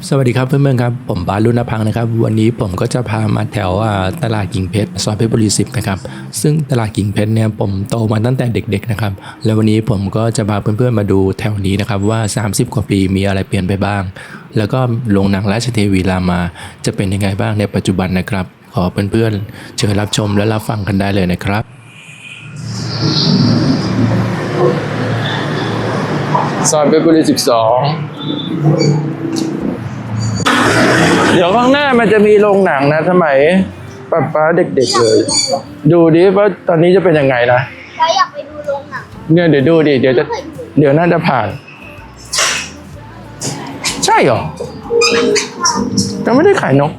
ครับสวัสดีครับเพื่อนๆครับผมบาลุนพังนะครับ วันนี้ผมก็จะพามาแถวตลาดกิ่งเพชรซอยเพชรบุรีสิบนะครับซึ่งตลาดกิ่งเพชรเนี่ยผมโตมาตั้งแต่เด็ก ๆนะครับ แล้ววันนี้ผมก็จะพาเพื่อนๆมาดูแถวนี้นะครับว่า 30 กว่าปีมีอะไรเปลี่ยนไปบ้าง แล้วก็โรงหนังราชเทวีรามา จะเป็นยังไงบ้างในปัจจุบันนะครับ ขอเพื่อนๆเชิญรับชมและรับฟังกันได้เลยนะครับซอยเพชรบุรีสิบสอง เดี๋ยวข้างหน้ามันจะมีโรงหนังนะสมัยป้าป้าเด็ก ๆเลย ดูดิว่าตอนนี้จะเป็นยังไงนะเราอยากไปดูโรงหนังเนี่ยเดี๋ยวดูดิเดี๋ยวจะเดี๋ยวน่าจะผ่าน ใช่เหรอแต่ไม่ได้ขายนก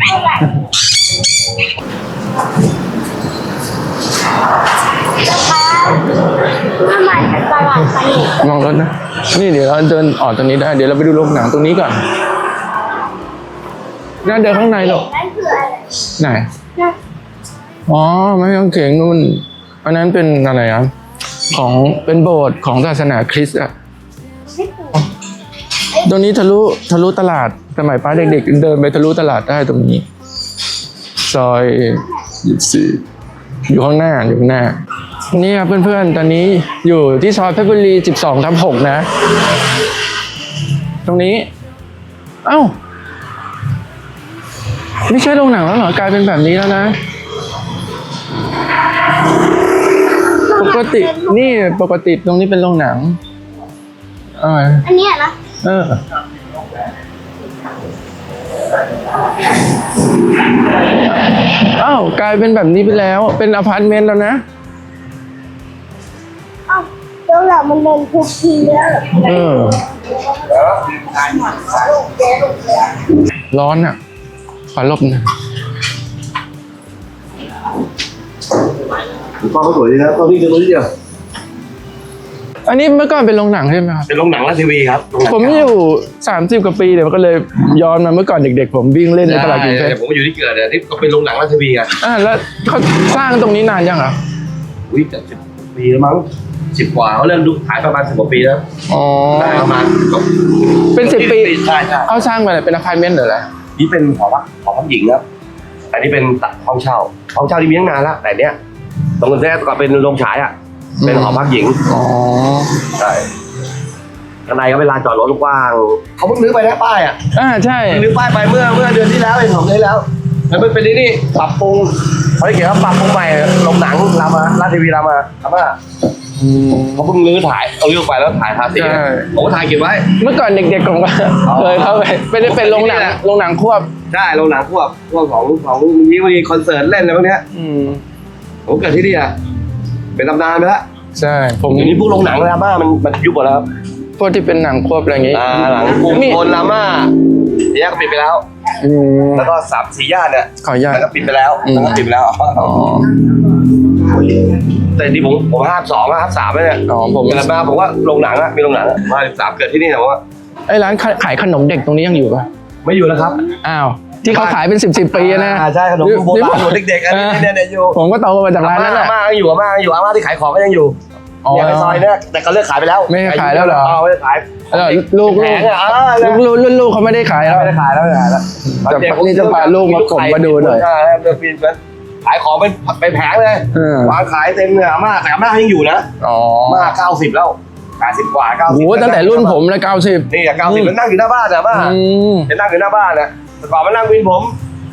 เท่าไหร่นะคะถ้ามาจากตลาดขนมมองรถนะ นี่เดี๋ยวเราเดินออกตรงนี้ได้ เดี๋ยวเราไปดูโรงหนังตรงนี้ก่อน น่าเดินข้างในหรอกนั่นคืออะไรไหนนั่นอ๋อไม่ต้องเขียงนู่น อันนั้นเป็นอะไรอะของเป็นโบสถ์ของศาสนาคริสต์อะไม่ถูกตรงนี้ทะลุทะลุตลาดสมัยป้าเด็กๆเดินไปทะลุตลาดได้ตรงนี้ ซอยยี่สี่อยู่ข้างหน้าอยู่ข้างหน้า นี่ครับเพื่อนๆ ตอนนี้อยู่ที่ซอยเพชรบุรี12ทับ6นะ ตรงนี้ เอ้า ไม่ใช่โรงหนังแล้วเหรอกลายเป็นแบบนี้แล้วนะ ปกตินี่ปกติตรงนี้เป็นโรงหนังเอออันเนี้ยนะเอออ้าวกลายเป็นแบบนี้ไปแล้ว เป็นอพาร์ตเมนต์แล้วนะเอ้าโรงหนังมันเดินทุกทีแล้วเหรอเออร้อนอะ ขอลบหนะป้าเขาสวยดีนะตอนนี้จะรู้ที่เดียว อันนี้เมื่อก่อนเป็นโรงหนังใช่ไหมครับ เป็นโรงหนังราชทีวีครับโรงหนังผมอยู่สามสิบกว่าปีเดี๋ยวก็เลยย้อนมาเมื่อก่อนเด็กๆ ผมวิ่งเล่นในตลาดกรุงเทใช่พผมก็อยู่ที่เกิดเนี่ยที่ก็เป็นโรงหนังราชทีวีไงอ่าแล้วเขาสร้างตรงนี้นานยังอะอุ้ยเกือบสิบปีแล้วมั้งสิบกว่าเขาเริ่มดูขายประมาณสิบกว่าปีแล้วอ๋อได้ประมาณก็เป็นสิบปีใช่ใช่เขาสร้างมาอะไรเป็นอพาร์ตเมนต์หรืออะไร นี่เป็นหอพักหอพักหญิงครับแต่นี่เป็นตัดห้องเช่าห้องเช่าที่มีตั้งนานแล้วแต่เนี้ยตรงนั้นแรกก็เป็นโรงฉายอะ เป็นหอพักหญิงอ๋อใช่ข้างในก็เป็นลานจอดรถกว้างเขาเพิ่งรื้อไปแล้วป้ายอะอ่าใช่รื้อป้ายไปเมื่อเมื่อเดือนที่แล้วเองของเดือนที่แล้วแล้วมันเป็นนี่นี่ปรับปรุงเขาเขียนว่าปรับปรุงใหม่โรงหนังรามาราชทีวีรามาครับว่าอืม เขาเพิ่งรื้อถ่ายเอาเรื่องไปแล้วถ่ายทาสีใช่ ผมก็ถ่ายเก็บไว้ เมื่อก่อนเด็กๆผมก็อ๋อเคยเข้าไปไม่ได้เป็นโรงหนังนี่แหละ โรงหนังควบใช่โรงหนังพวกพวกของของมีมีคอนเสิร์ตเล่นอะไรพวกเนี้ยอืมผมเกิดที่นี่อะเป็นตำนานไปแล้วใช่ ผมเดี๋ยวนี้พวกโรงหนังรามามันมันยุบหมดแล้วครับพวกที่เป็นหนังควบอะไรอย่างงี้อ่าหลังกรุงนี่โคนรามาแยกก็ปิดไปแล้ว อืมแล้วก็สามสี่ย่านเนี่ยขออนุญาต แล้วก็ปิดไปแล้วอืม แล้วก็ปิดไปแล้วอ๋อ แต่ที่ผมผมห้าสองห้าสามเนี่ยอ๋อผมเกิดมาผมว่าโรงหนังอะมีโรงหนังอะมาสามเกิดที่นี่แต่ว่าไอ้ร้านขายขนมเด็กตรงนี้ยังอยู่ปะไม่อยู่แล้วครับอ้าวที่เขาขายเป็นสิบสิบปีนะอ่าใช่ขนมโบราณหนูเด็กๆอันนี้เนี่ยเนี่ยอยู่ผมก็โตมาจากร้านนั้นแหละอาม่ายังอยู่อาม่ายังอยู่อาม่าที่ขายของก็ยังอยู่อ๋อเนี่ยในซอยเนี่ยแต่เขาเลิกขายไปแล้ว ไม่ได้ขายแล้วเหรอไม่ได้ขายแล้วลูกแผลูกงอะอ่าลูกลูกรุ่นลูกเขาไม่ได้ขายแล้วไม่ได้ขายแล้วไม่ได้ขายแล้วแต่นี่จะพาลูกมาผมมาดูหน่อย ใช่เดินปีนกันขายของเป็นเป็นแผงเลยเออ วางขายเต็มเลยอาม่าแต่อาม่ายังอยู่นะอ๋ออาม่าเก้าสิบแล้วแปดสิบกว่าเก้าโหสิบตั้งแต่รุ่นผมแล้วเก้าสิบนี่อะเก้าสิบมันนั่งอยู่หน้าบ้านอะอาม่า อืม จะนั่งอยู่หน้าบ้านนะแต่ก่อนมานั่งวินผม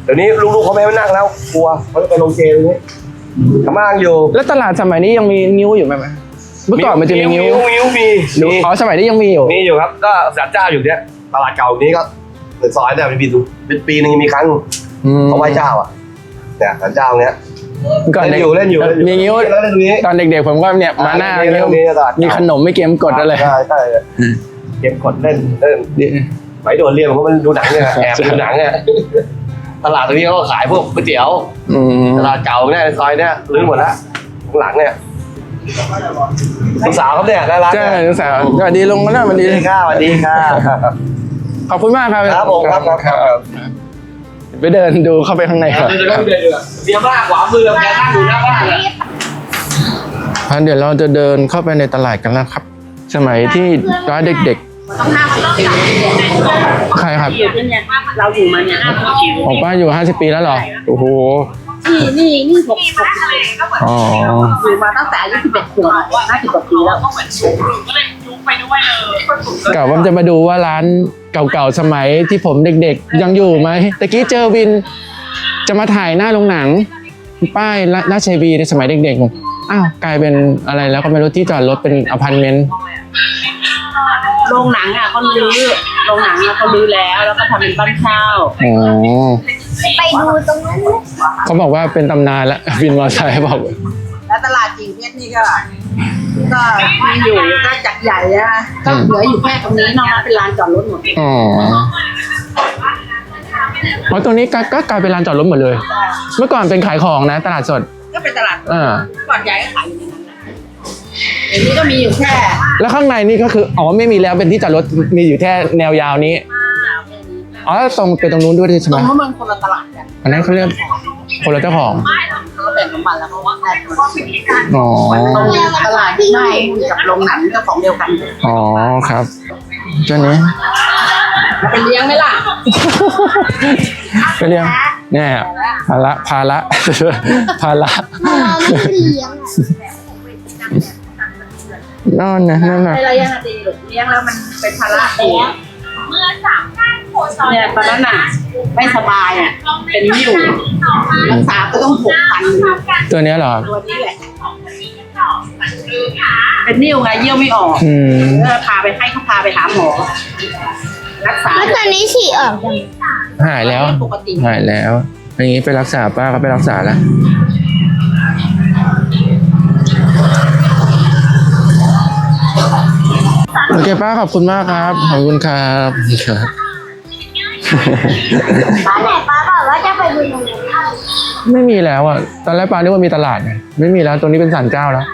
เดี๋ยวนี้ลูกๆเขาไม่ให้มานั่งแล้ว กลัวเขาจะไปลงเจตรงนี้อาม่ายังอยู่แล้วตลาดสมัยนี้ยังมีนิ้วอยู่ไหมเมื่อก่อนมันจะมีนิ้วนิ้วมีนิ้วมีอ๋อสมัยนี้ยังมีอยู่ มีอยู่ครับ ก็สัตว์เจ้าอยู่เนี่ยตลาดเก่านี้ก็เป็นซอยเนี่ยเป็นปีเป็นปีหนึงมีครั้งอืมเขาไหว้เจ้าอะ เนี่ยสัตว์เจ้าเนี้ยเมื่อก่อนเล่นเด็กอยู่เล่นอยู่เล่นอยู่มีนิ้วแล้วเล่นตรงนี้ ตอนเด็กๆผมก็เนี่ยมาหน้าอ่นิ้วเล่นตรงตลาดมีขนมไม่เกมกดอะไรใช่ใช่เกมกดเล่นเล่นดิไปโดนเรียกเพราะมันดูหนังเนี่ยแอบดูหนังเนี่ยตลาดตรงนี้เขาก็ขายพวกก๋วยเตี๋ยวอืมตลาดเก่าเนี่ยในซอยเนี่ยรื้อหมดแล้วข้างหลังเนี่ยลูกสาวครับเนี่ยน่ารักใช่เนี่ยลูกสาวสวัสดีลงมาแล้วสวัสสดีวัสดีค่ะสวัสดีค่ะขอบคุณมากครับครับผมครับครับครับ ไปเดินดูเข้าไปข้างในก่อนเดี๋ยวเดี๋ยวเดี๋ยวเมียมากขวามือแกนั่งอยู่หน้าบ้านอะอะเดี๋ยวเราจะเดินเข้าไปในตลาดกันแล้วครับ สมัยที่ร้านเด็กต้องห้าสิบปีใครครับอยู่ที่เนี่ยเราอยู่มาเนี่ยห้าสิบปีของป้าอยู่ 50 ปีแล้วเหรอ โอ้โห นี่นี่นี่หกหกอ๋อ อยู่มาตั้งแต่อายุสิบเอ็ดขวบห้าสิบกว่าปีแล้ว กะว่าจะมาดูว่าร้านเก่าๆสมัยที่ผมเด็กๆ ยังอยู่ไหมตะกี้เจอวินจะมาถ่ายหน้าโรงหนัง ป้ายราชวีในสมัยเด็กๆอ้าวกลายเป็นอะไรแล้วก็ไม่รู้ที่จอดรถเป็นอพาร์ตเมนต์โรงหนังอะเขาลื้อโรงหนังอะเขาลื้อแล้วแล้วก็ทำเป็นบ้านเช่าอ๋อไปดูตรงนั้นเลยเขาบอกว่าเป็นตำนานแล้ววินมอเตอร์ไซค์บอกแล้วตลาดจิงเพชรนี่ก็ ก็มีอยู่ก็จักใหญ่นะก็เหลืออยู่แค่ตรงนี้นอกนั้นเป็นลานจอดรถหมดอ๋ออ๋อตรงนี้ก็ก็กลายเป็นลานจอดรถหมดเลย เมื่อก่อนเป็นขายของนะ ตลาดสด ก็เป็นตลาดอ่าก่อนใหญ่ก็ขายอยู่ในนั้นแหละเดี๋ยวนี้ก็มีอยู่แค่แล้วข้างในนี่ก็คืออ๋อไม่มีแล้วเป็นที่จอดรถมีอยู่แค่แนวยาวนี้อ๋อตรงไปตรงนู้นด้วยใช่ตไหรมงนู้นมันคนละตลาดกันอันนั้นเขาเรียก คนละเจ้าของ เขาก็แบ่งน้ำมันแล้วเขาว่าแบ่งคนละส่วนอ๋อตรงตลาดที่ไม่กับโรงหนังก็ของเดียวกันอ๋อครับเจ้านี้แล้วไปเลี้ยงไหมล่ะไปเรียงเนี่ยภาระภาระ ภาระมาไม่เลี้ยงอะนอนนะนั่นน่ะไม่ระยะนาทีหรอกเลี้ยงแล้วมันเป็นภาระตัวเมื่อสามข้างโคซอน เนี่ยตอนนั้นน่ะไม่สบายอะเป็นนิ่วรักษาก็ต้องหกพันตัวเนี้ยเหรอตัวนี้แหละเป็นนิ่วไงเยี่ยวไม่ออกอืมเออพาไปให้เขาพาไปหาหมอ รักษาแล้วตอนนี้ฉี่ออกยังหายแล้ว ปกติหายแล้วอย่างนี้ไปรักษาป้าก็ไปรักษาแล้วโอเคป้าขอบคุณมากครับ ขอบคุณครับครับ ป้าไหนป้าบอกว่าจะไปดูตรงนั้นไม่มีแล้วอะ ตอนแรกป้านึกว่ามีตลาดไงไม่มีแล้ว ตรงนี้เป็นศาลเจ้าแล้ว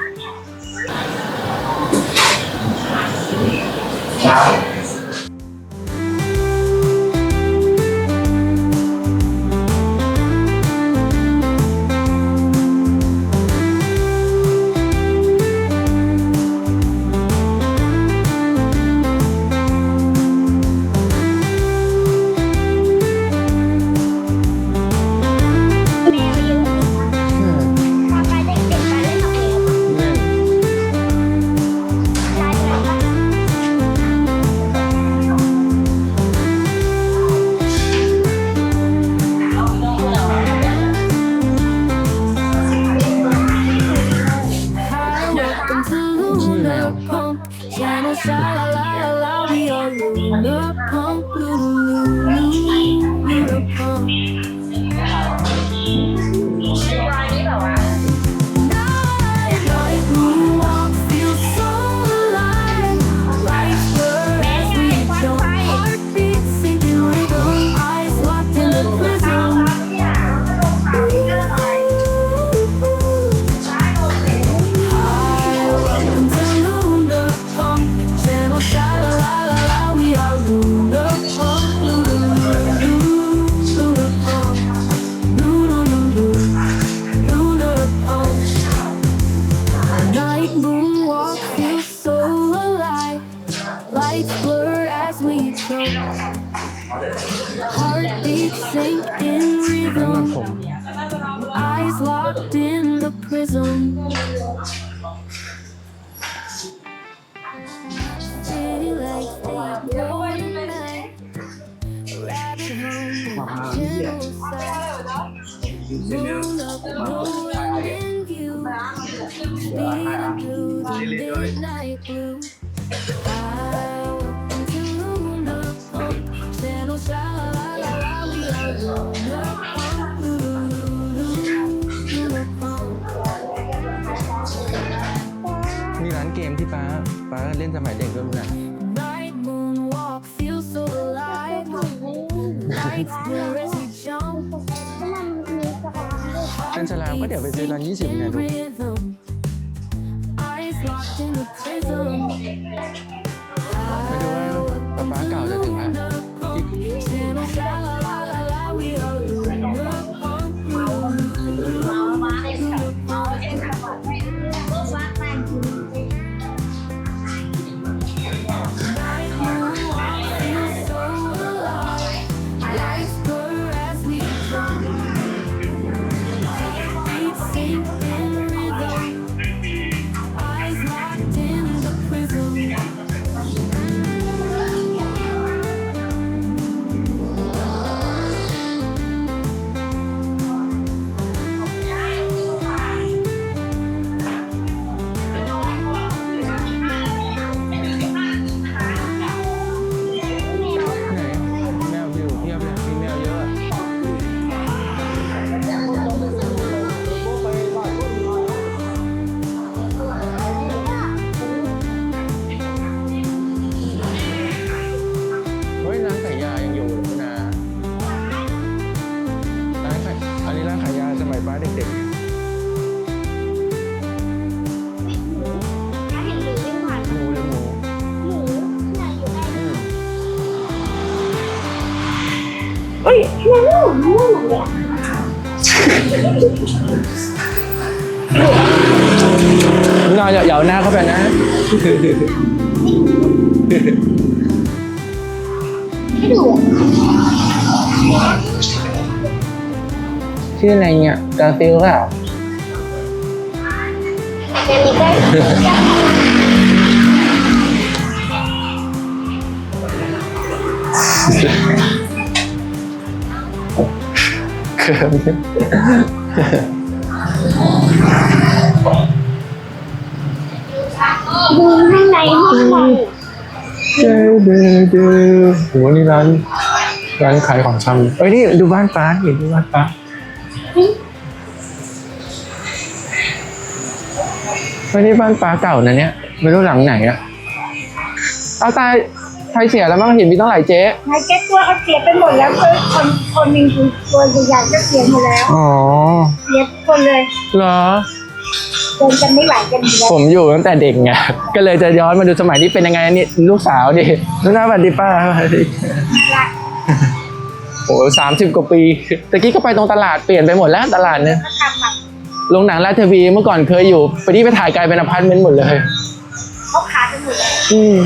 La la la la, we are in the มีร้านเกมที่ป้าป้าเล่นสมัยเด็กด้วยนะ Lights blur as we jump. เป็นสลามก็เดี๋ยวไปซื้ ยทำไมไม่หมุนไม่หมุนเลยนอนเหยาๆหน้าเข้าไปนะไม่ดูชื่ออะไรเนี่ยกาฟิลค่ะเดี๋ยวนี้ก็ ดูข้างในห้องนอนเจอเดอเดอโหนี่ร้าน ร้านขายของชำเอ้ยนี่ดูบ้านป้าเห็นดูบ้านป้าเฮ้ยนี่บ้านป้าเก่านะเนี่ยไม่รู้หลังไหนอะเอาตาย ไฟเสียแล้วมั้งเห็นมีตั้งหลายเจ๊นายแก้ตัวเขาเสียไปหมดแล้วคือคนคนหนึ่งคือตัวใหญ่ๆก็เสียหมดแล้ว อ๋อเสียทุกคนเลยเหรอเดินกันไม่ไหวกันอยู่แล้วผมอยู่ตั้งแต่เด็กไงก็เลยจะย้อนมาดูสมัยนี้เป็นยังไงนี่ลูกสาวดิลูกน้าสวัสดีป้าสวัสดีโอ้สามสิบกว่าปีตะกี้ก็ไปตรงตลาดเปลี่ยนไปหมดแล้วตลาดเนี่ยก็ทำแบบโรงหนังราชเทวีเมื่อก่อนเคยอยู่ไปที่ไปถ่ายกลายเป็นอพาร์ตเมนต์หมดเลย เขาขายกันหมดเลย อืม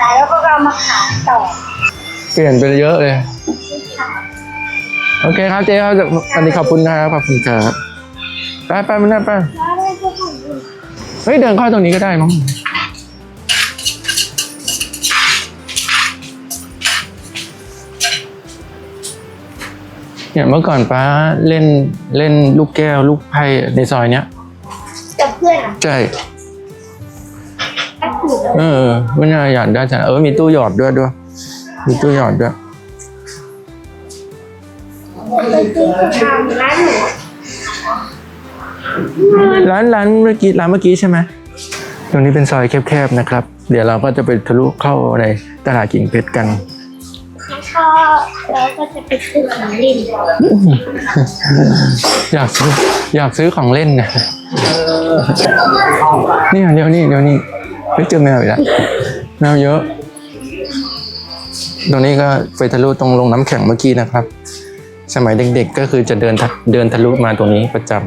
ขายแล้วก็ เอามาขายต่อเปลี่ยนไปเยอะเลย โอเคครับเจ๊ครับวันนี้ขอบคุณนะครับขอบคุณครับไปไปมันไปแล้วได้ก็ถูกเฮ้ยเดินเข้าตรงนี้ก็ได้มั้งเนี่ยเมื่อก่อนป้าเล่นเล่นลูกแก้ว ลูกไพ่ในซอยเนี้ย กับเพื่อนอะ ใช่ก็ถูก เออไม่น่าหยอดได้จ้ะเออมีตู้หยอดด้วยด้วย มีตู้หยอดด้วยไปซื้อทำร้านหนูร้านร้านเมื่อกี้ร้านเมื่อกี้ใช่ไหมตรงนี้เป็นซอยแคบๆนะครับ เดี๋ยวเราก็จะไปทะลุเข้าในตลาดกิ่งเพชรกันแล้วก็เราก็จะไปซื้อของเล่นอยากซื้ออยากซื้อของเล่นนะนี่เดี๋ยวนี่เดี๋ยวนี่ ไปเจอแมวอีกแล้วแมวเยอะ ตรงนี้ก็ไปทะลุตรงลงน้ำแข็งเมื่อกี้นะครับ สมัยเด็กๆก็คือจะเดินทะเดินทะลุมาตรงนี้ประจำ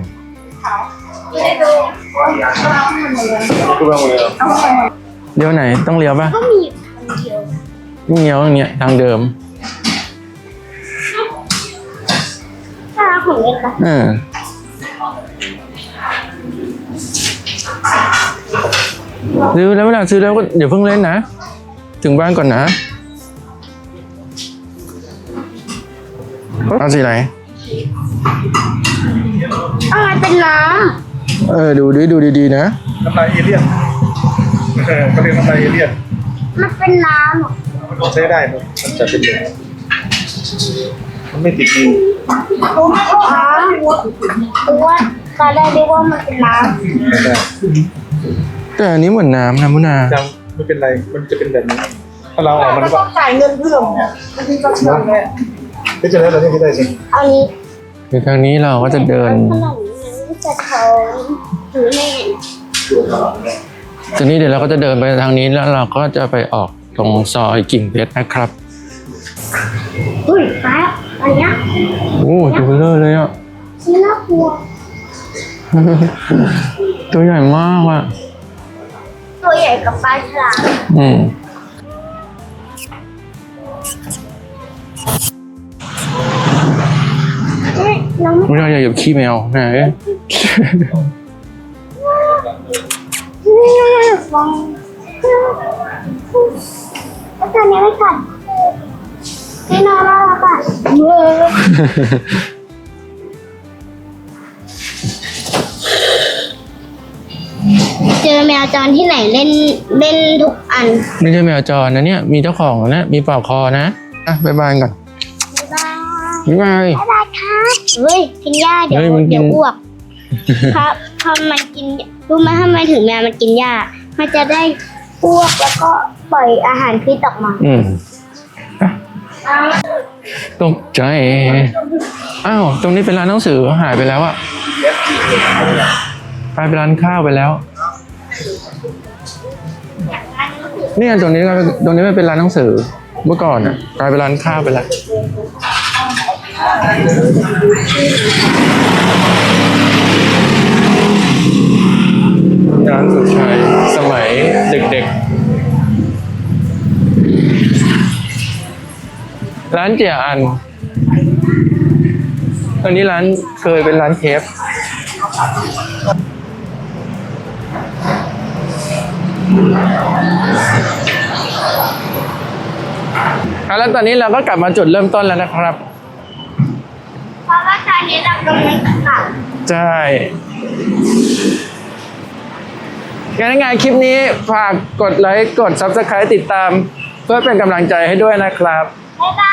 เลี้ยวไหนต้องเลี้ยวปะก็มีคนเดียวนี่เลี้ยวอย่างเงี้ยทางเดิมถ้าของเล่นปะ ซื้อแล้วเวลาซื้อแล้วก็อย่าเพิ่งเล่นนะ ถึงบ้านก่อนนะเอาสีไหนอะไรเป็นน้เออดูดิดูดีๆนะน้ำลายเอเลี่ยนเออเขาเรียกน้ำลายเอเลี่ยนำมันเป็นน้ำเหรอมันใช้ได้มันมันจะเป็นเหลวมันไม่ติดมืออ๋อตัวตอนแรกเรียกว่ามันเป็นน้ใช้ได้ แต่อันนี้เหมือนน้ำนะมุนายังไม่เป็นไร มันจะเป็นแบบนี้ ถ้าเราำออกมัมันนต้ก็องจ่ายเงินเพิ่มเนี่ยมันถึงจะเชื่อมเลยไม่จะได้เราที่ได้สิำเอานี้เดี๋ยวทางนี้เราก็จะเดินขนมมันจะเขาถือไม่เห็นทีนี้เดี๋ยวเราก็จะเดินไปทางนี้แล้วเราก็จะไปออกตรงซอยกิ่งเพชรนะครับเฮ้ยป้าอะไรเนี้ยโอ้ตัวเบลอเลยอะ ชิ้นน่ากลัวตัวใหญ่มากอะ ตัวใหญ่กับปลาฉลามอืมเฮ้ยน้องมุนาอย่าหยิบขี้แมวนะเอ้ยฟองแล้วตอนนี้ไม่ก่อนพี่นอนแล้วล่ะ ว้ยเจอแมวจรที่ไหนเล่นเล่นทุกอัน ไม่ใช่แมวจรนะเนี่ย มีเจ้าของแล้วนะ มีปลอกคอนะ อะบายบายก่อนบ๊ายบายบ๊ายบาย บ๊ายบายครับเฮ้ยกินหญ้าเดี๋ยวเฮ้ยมันกิน เดี๋ยวอ้วกครับพอมันกินรู้ไหมทำไมถึงแมวมันกินหญ้ามันจะได้อ้วกแล้วก็ปล่อยอาหารพิษออกมาอืมอะตกใจ อ้าว ตรงนี้เป็นร้านหนังสือหายไปแล้วอะกลายเป็นร้านข้าวไปแล้ว เนี่ยตรงนี้ก็ตรงนี้ไมันเป็นร้านหนังสือ เมื่อก่อนอะกลายเป็นร้านข้าวไปล้วร้านสุดชัยสมัยเด็กๆ ร้านเจียอันอันนี้ร้านเคยเป็นร้านเคฟอ แล้วตอนนี้เราก็กลับมาจุดเริ่มต้นแล้วนะครับ เพราะว่าตอนนี้เรากำลังจะกลับใช่งั้นงานคลิปนี้ฝากกดไลค์ กด Subscribe ติดตาม เพื่อเป็นกำลังใจให้ด้วยนะครับ บ๊ายบา